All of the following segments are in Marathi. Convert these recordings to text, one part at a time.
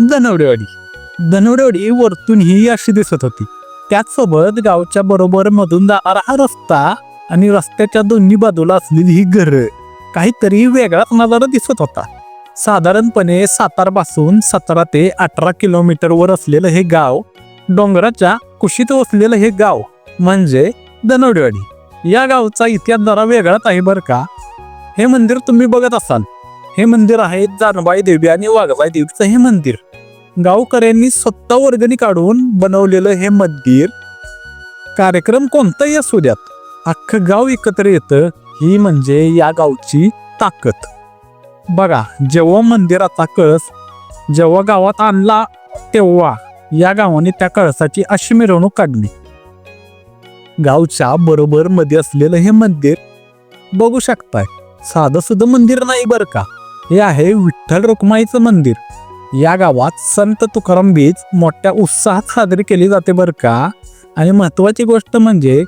धनवडेवाडी. धनवडेवाडी वरतून ही अशी दिसत होती. त्याचसोबत गावच्या बरोबर मधून जाणारा हा रस्ता आणि रस्त्याच्या दोन्ही बाजूला असलेली ही घरं काहीतरी वेगळाच नजारा दिसत होता. साधारणपणे सातारपासून सतरा ते अठरा किलोमीटरवर असलेलं हे गाव डोंगराच्या कुशीत वसलेलं हे गाव म्हणजे धनवडेवाडी. या गावचा इतिहास जरा वेगळाच आहे बरं का? हे मंदिर तुम्ही बघत असाल. हे मंदिर आहे जानबाई देवी आणि वाघबाई देवीचं हे मंदिर. गावकऱ्यांनी स्वतः वर्गणी काढून बनवलेलं हे मंदिर. कार्यक्रम कोणताही असू द्यात अख्खं गाव एकत्र येतं ही म्हणजे या गावची ताकद. बघा जेव्हा मंदिराचा कळस जेव्हा गावात आणला तेव्हा या गावाने त्या कळसाची अशी मिरवणूक काढली. गावच्या बरोबर मध्ये असलेलं हे मंदिर बघू शकताय साधं सुद्धा मंदिर नाही बरं का? हे आहे विठ्ठल रुक्माईचं मंदिर. या गावात संत तुकाराम बीज मोठ्या उत्साहात साजरी केली जाते बरं का? आणि महत्वाची गोष्ट म्हणजे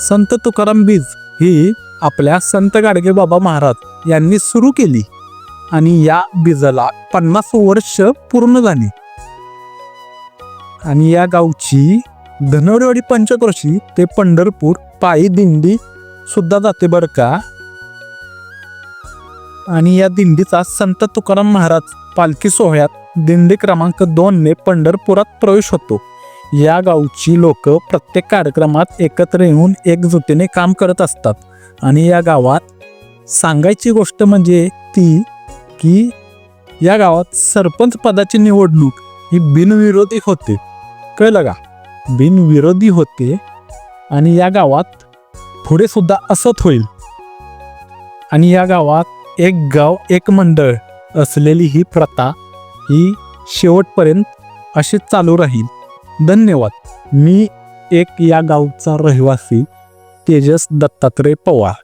संत तुकाराम बीज ही आपल्या संत गाडगे बाबा महाराज यांनी सुरू केली. आणि या बीजाला पन्नास वर्ष पूर्ण झाली. आणि या गावची धनवडेवाडी पंचक्रोशी ते पंढरपूर पायी दिंडी सुद्धा जाते बरं का? आणि या दिंडीचा संत तुकाराम महाराज पालखी सोहळ्यात दिंडी क्रमांक दोनने पंढरपुरात प्रवेश होतो. या गावची लोक प्रत्येक कार्यक्रमात एकत्र येऊन एकजुटीने काम करत असतात. आणि या गावात सांगायची गोष्ट म्हणजे ती की या गावात सरपंच पदाची निवडणूक ही बिनविरोधी होते. कळलं का? बिनविरोधी होते. आणि या गावात पुढे सुद्धा असत होईल. आणि या गावात एक गाव एक मंडळ असलेली ही प्रथा ही शेवटपर्यंत असे चालू राहील. धन्यवाद. मी एक या गावचा रहिवासी तेजस दत्तात्रय पवार.